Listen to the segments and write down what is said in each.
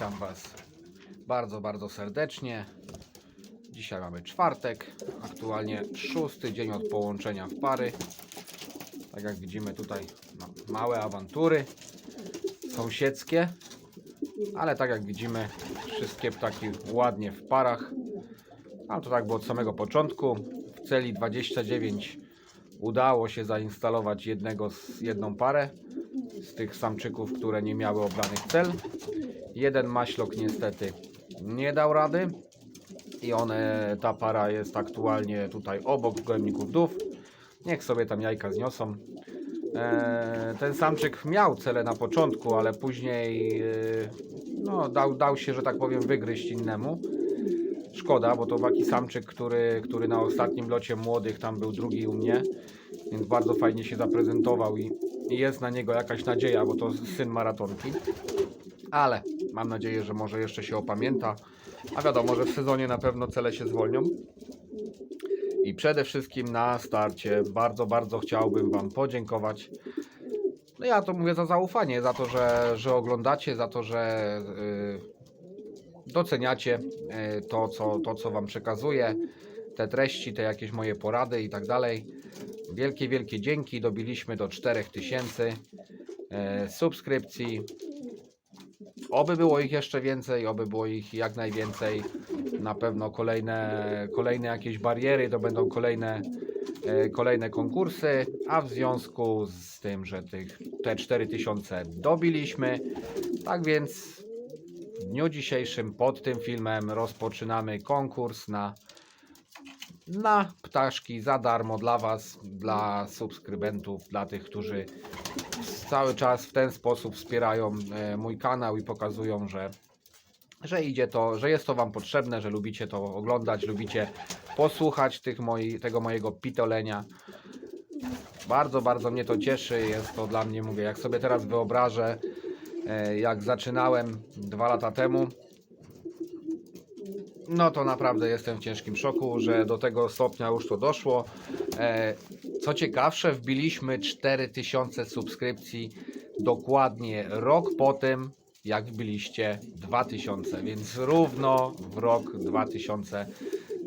witam Was bardzo, bardzo serdecznie. Dzisiaj mamy czwartek, aktualnie szósty dzień od połączenia w pary. Tak jak widzimy tutaj ma- małe awantury sąsiedzkie, ale tak jak widzimy wszystkie ptaki ładnie w parach. A to tak było od samego początku. W celi 29 udało się zainstalować jednego z, jedną parę z tych samczyków, które nie miały obranych cel. Jeden maślok niestety nie dał rady i one, ta para jest aktualnie tutaj obok gołębników dów. Niech sobie tam jajka zniosą. Eee, ten samczyk miał cele na początku, ale później e, no, dał, dał się, że tak powiem, wygryźć innemu. Szkoda, bo to taki samczyk, który, który na ostatnim locie młodych tam był drugi u mnie, więc bardzo fajnie się zaprezentował i, i jest na niego jakaś nadzieja, bo to syn maratonki. Ale mam nadzieję, że może jeszcze się opamięta. A wiadomo, że w sezonie na pewno cele się zwolnią. I przede wszystkim na starcie bardzo, bardzo chciałbym Wam podziękować. No ja to mówię za zaufanie, za to, że, że oglądacie, za to, że yy, doceniacie yy, to, co, to, co Wam przekazuję, te treści, te jakieś moje porady i tak dalej. Wielkie, wielkie dzięki. Dobiliśmy do 4000 yy, subskrypcji. Oby było ich jeszcze więcej, oby było ich jak najwięcej. Na pewno kolejne, kolejne jakieś bariery, to będą kolejne, e, kolejne konkursy, a w związku z tym, że tych, te 4000 dobiliśmy, tak więc w dniu dzisiejszym pod tym filmem rozpoczynamy konkurs na, na ptaszki za darmo dla Was, dla subskrybentów, dla tych, którzy cały czas w ten sposób wspierają e, mój kanał i pokazują, że, że idzie to, że jest to Wam potrzebne, że lubicie to oglądać, lubicie posłuchać tych moi, tego mojego pitolenia. Bardzo, bardzo mnie to cieszy. Jest to dla mnie, mówię, jak sobie teraz wyobrażę, e, jak zaczynałem dwa lata temu, no to naprawdę jestem w ciężkim szoku, że do tego stopnia już to doszło. E, co ciekawsze, wbiliśmy 4000 subskrypcji dokładnie rok po tym, jak wbiliście 2000, więc równo w rok 2000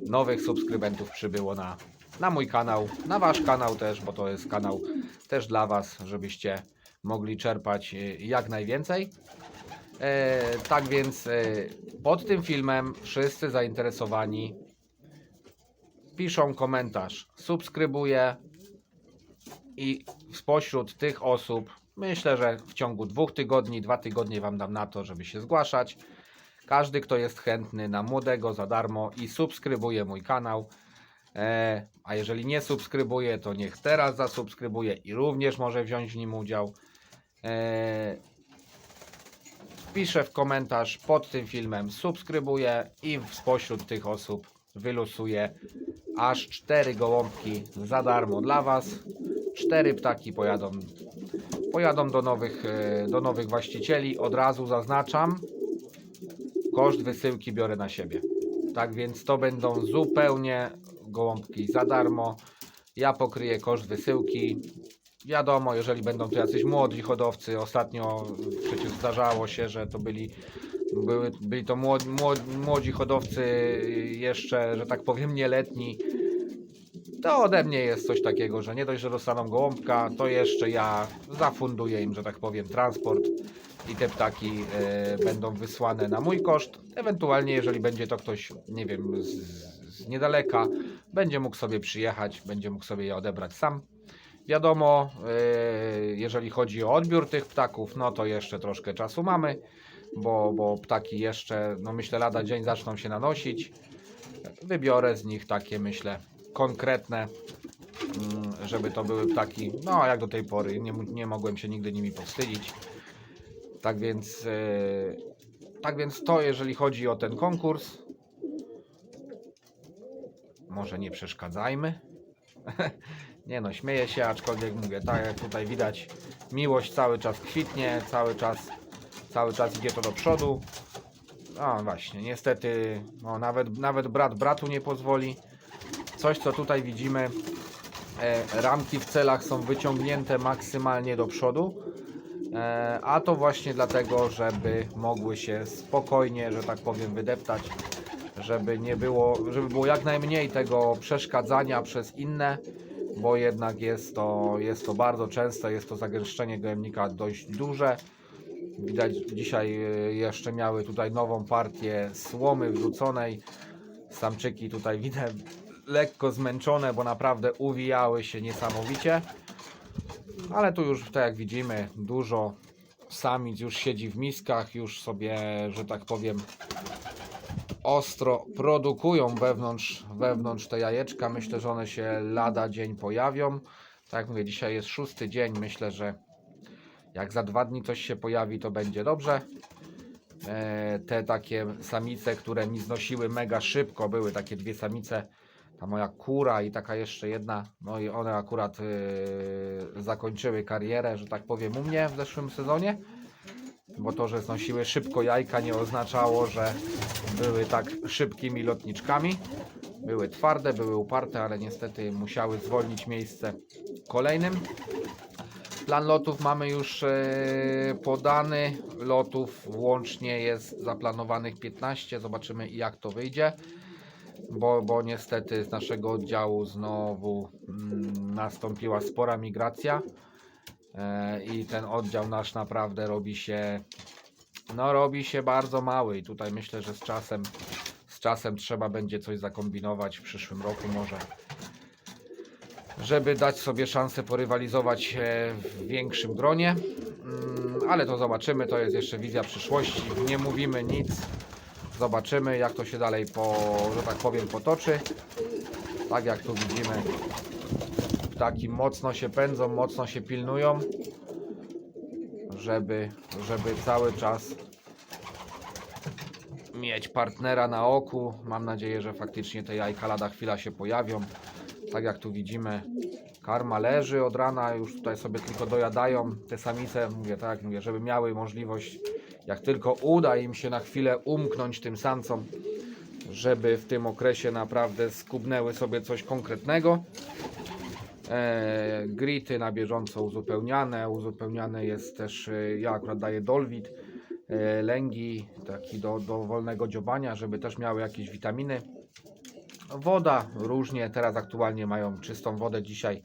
nowych subskrybentów przybyło na, na mój kanał, na wasz kanał też, bo to jest kanał też dla was, żebyście mogli czerpać e, jak najwięcej. E, tak więc e, pod tym filmem wszyscy zainteresowani piszą komentarz, subskrybuję i spośród tych osób myślę, że w ciągu dwóch tygodni, dwa tygodnie Wam dam na to, żeby się zgłaszać. Każdy, kto jest chętny na młodego za darmo i subskrybuje mój kanał. E, a jeżeli nie subskrybuje, to niech teraz zasubskrybuje i również może wziąć w nim udział. Piszę w komentarz pod tym filmem, subskrybuję i spośród tych osób wylosuję aż 4 gołąbki za darmo dla Was. 4 ptaki pojadą, pojadą do, nowych, e, do nowych właścicieli. Od razu zaznaczam, koszt wysyłki biorę na siebie. Tak więc to będą zupełnie gołąbki za darmo. Ja pokryję koszt wysyłki. Wiadomo, jeżeli będą to jacyś młodzi hodowcy, ostatnio przecież zdarzało się, że to byli, były, byli to młodzi, młodzi, hodowcy jeszcze, że tak powiem, nieletni. To ode mnie jest coś takiego, że nie dość, że dostaną gołąbka, to jeszcze ja zafunduję im, że tak powiem, transport i te ptaki e, będą wysłane na mój koszt. Ewentualnie, jeżeli będzie to ktoś, nie wiem, z, z niedaleka, będzie mógł sobie przyjechać, będzie mógł sobie je odebrać sam. Wiadomo, e, jeżeli chodzi o odbiór tych ptaków, no to jeszcze troszkę czasu mamy, bo, bo ptaki jeszcze, no myślę, lada dzień zaczną się nanosić. Wybiorę z nich takie, myślę, konkretne, mm, żeby to były ptaki, no jak do tej pory, nie, nie mogłem się nigdy nimi powstydzić. Tak więc, e, tak więc to, jeżeli chodzi o ten konkurs, może nie przeszkadzajmy. Nie no, śmieję się, aczkolwiek mówię, tak jak tutaj widać, miłość cały czas kwitnie, cały czas, cały czas idzie to do przodu. No właśnie, niestety, no, nawet, nawet brat bratu nie pozwoli. Coś, co tutaj widzimy, e, ramki w celach są wyciągnięte maksymalnie do przodu. E, a to właśnie dlatego, żeby mogły się spokojnie, że tak powiem, wydeptać, żeby nie było, żeby było jak najmniej tego przeszkadzania przez inne, bo jednak jest to, jest to bardzo częste, jest to zagęszczenie gołębnika dość duże. Widać dzisiaj e, jeszcze miały tutaj nową partię słomy wrzuconej. Samczyki tutaj widzę lekko zmęczone, bo naprawdę uwijały się niesamowicie. Ale tu już, tak jak widzimy, dużo samic już siedzi w miskach, już sobie, że tak powiem, ostro produkują wewnątrz, wewnątrz te jajeczka. Myślę, że one się lada dzień pojawią. Tak jak mówię, dzisiaj jest szósty dzień. Myślę, że jak za dwa dni coś się pojawi, to będzie dobrze. E, te takie samice, które mi znosiły mega szybko, były takie dwie samice. Ta moja kura i taka jeszcze jedna. No i one akurat e, zakończyły karierę, że tak powiem, u mnie w zeszłym sezonie. Bo to, że znosiły szybko jajka nie oznaczało, że były tak szybkimi lotniczkami. Były twarde, były uparte, ale niestety musiały zwolnić miejsce kolejnym. Plan lotów mamy już e, podany. Lotów łącznie jest zaplanowanych 15. Zobaczymy jak to wyjdzie. Bo, bo niestety z naszego oddziału znowu mm, nastąpiła spora migracja. E, I ten oddział nasz naprawdę robi się no robi się bardzo mały i tutaj myślę, że z czasem z czasem trzeba będzie coś zakombinować w przyszłym roku może żeby dać sobie szansę porywalizować w większym gronie. Mm, Ale to zobaczymy, to jest jeszcze wizja przyszłości. Nie mówimy nic. Zobaczymy, jak to się dalej, po, że tak powiem, potoczy. Tak jak tu widzimy, ptaki mocno się pędzą, mocno się pilnują, żeby, żeby cały czas mieć partnera na oku. Mam nadzieję, że faktycznie te jajka lada chwila się pojawią. Tak jak tu widzimy, karma leży od rana, już tutaj sobie tylko dojadają te samice. Mówię tak, mówię, żeby miały możliwość, jak tylko uda im się na chwilę umknąć tym samcom, żeby w tym okresie naprawdę skubnęły sobie coś konkretnego. E, grity na bieżąco uzupełniane. Uzupełniane jest też, e, ja akurat daję Dolwit, e, lęgi, taki do, do wolnego dziobania, żeby też miały jakieś witaminy. Woda różnie, teraz aktualnie mają czystą wodę dzisiaj.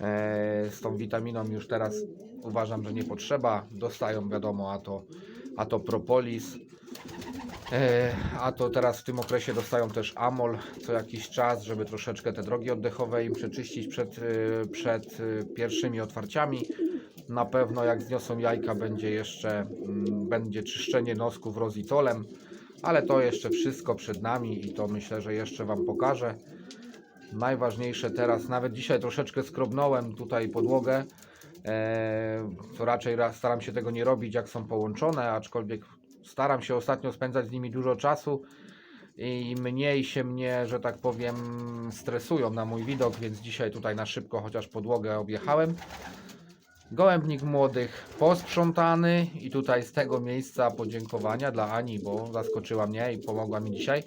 E, z tą witaminą już teraz uważam, że nie potrzeba. Dostają wiadomo, a to, a to propolis. E, a to teraz w tym okresie dostają też amol co jakiś czas, żeby troszeczkę te drogi oddechowe im przeczyścić przed, e, przed e, pierwszymi otwarciami. Na pewno jak zniosą jajka będzie jeszcze mm, będzie czyszczenie nosków rozitolem, ale to jeszcze wszystko przed nami i to myślę, że jeszcze Wam pokażę. Najważniejsze teraz, nawet dzisiaj troszeczkę skrobnąłem tutaj podłogę. To raczej ra- staram się tego nie robić, jak są połączone, aczkolwiek staram się ostatnio spędzać z nimi dużo czasu i mniej się mnie, że tak powiem, stresują na mój widok, więc dzisiaj tutaj na szybko chociaż podłogę objechałem. Gołębnik młodych posprzątany i tutaj z tego miejsca podziękowania dla Ani, bo zaskoczyła mnie i pomogła mi dzisiaj.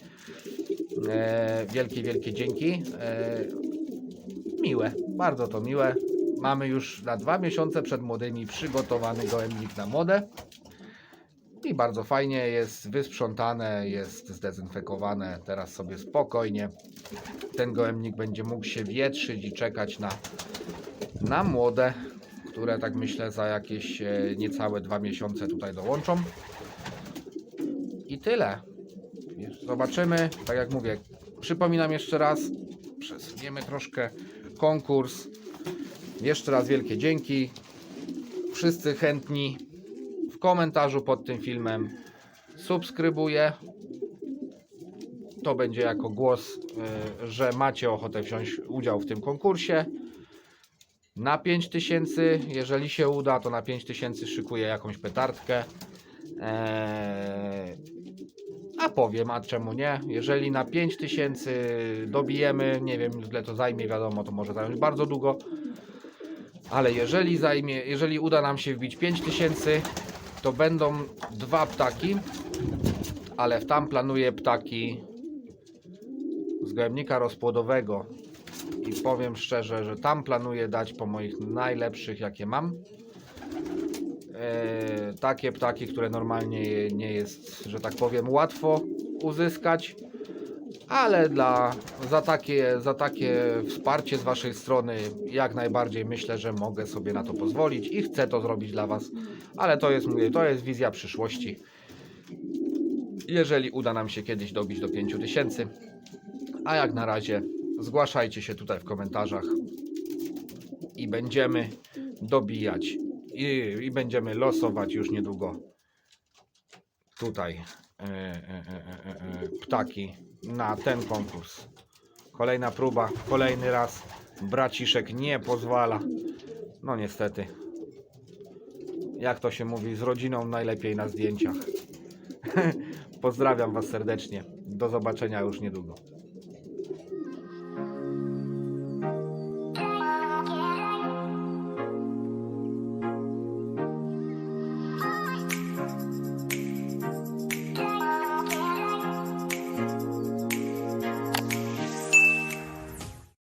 E, wielkie, wielkie dzięki. E, miłe, bardzo to miłe. Mamy już na dwa miesiące przed młodymi przygotowany gołębnik na młode. Bardzo fajnie jest wysprzątane, jest zdezynfekowane. Teraz sobie spokojnie ten gołębnik będzie mógł się wietrzyć i czekać na, na młode, które tak myślę za jakieś e, niecałe dwa miesiące tutaj dołączą. I tyle. Zobaczymy. Tak jak mówię, przypominam jeszcze raz, przesuniemy troszkę konkurs. Jeszcze raz wielkie dzięki. Wszyscy chętni komentarzu pod tym filmem subskrybuję. To będzie jako głos, y, że macie ochotę wziąć udział w tym konkursie. Na 5000, jeżeli się uda, to na 5000 szykuję jakąś petardkę. Eee, a powiem, a czemu nie? Jeżeli na 5000 dobijemy, nie wiem ile to zajmie, wiadomo, to może zająć bardzo długo. Ale jeżeli zajmie, jeżeli uda nam się wbić 5000, to będą dwa ptaki, ale w tam planuję ptaki z gołębnika rozpłodowego i powiem szczerze, że tam planuję dać po moich najlepszych jakie mam. e, takie ptaki, które normalnie nie jest, że tak powiem, łatwo uzyskać, ale dla, za, takie, za takie wsparcie z Waszej strony jak najbardziej myślę, że mogę sobie na to pozwolić i chcę to zrobić dla Was, ale to jest, mówię, to jest wizja przyszłości. Jeżeli uda nam się kiedyś dobić do 5000, a jak na razie zgłaszajcie się tutaj w komentarzach. I będziemy dobijać. I, i będziemy losować już niedługo tutaj e, e, e, e, e, ptaki na ten konkurs. Kolejna próba, kolejny raz. Braciszek nie pozwala. No niestety. Jak to się mówi, z rodziną najlepiej na zdjęciach. Pozdrawiam Was serdecznie. Do zobaczenia już niedługo.